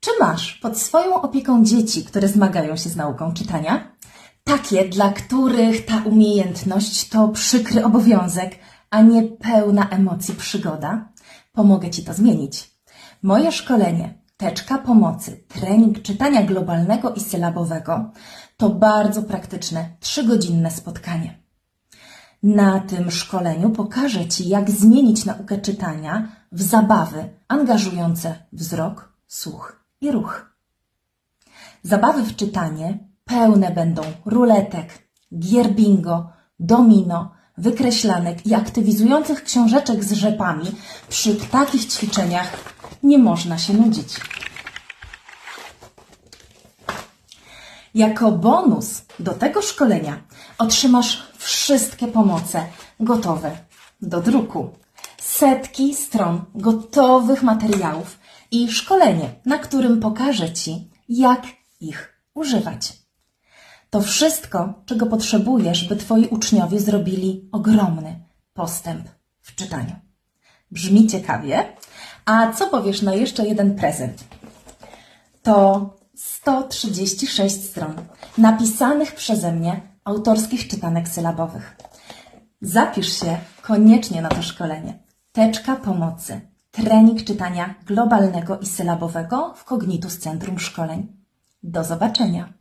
Czy masz pod swoją opieką dzieci, które zmagają się z nauką czytania? Takie, dla których ta umiejętność to przykry obowiązek, a nie pełna emocji przygoda? Pomogę Ci to zmienić. Moje szkolenie Teczka Pomocy, trening czytania globalnego i sylabowego to bardzo praktyczne, trzygodzinne spotkanie. Na tym szkoleniu pokażę Ci, jak zmienić naukę czytania w zabawy angażujące wzrok, słuch i ruch. Zabawy w czytanie pełne będą ruletek, gier bingo, domino, wykreślanek i aktywizujących książeczek z rzepami. Przy takich ćwiczeniach nie można się nudzić. Jako bonus do tego szkolenia otrzymasz wszystkie pomoce gotowe do druku. Setki stron gotowych materiałów i szkolenie, na którym pokażę Ci, jak ich używać. To wszystko, czego potrzebujesz, by Twoi uczniowie zrobili ogromny postęp w czytaniu. Brzmi ciekawie. A co powiesz na jeszcze jeden prezent? To 136 stron napisanych przeze mnie autorskich czytanek sylabowych. Zapisz się koniecznie na to szkolenie. Teczka pomocy. Trening czytania globalnego i sylabowego w Cognitus Centrum Szkoleń. Do zobaczenia.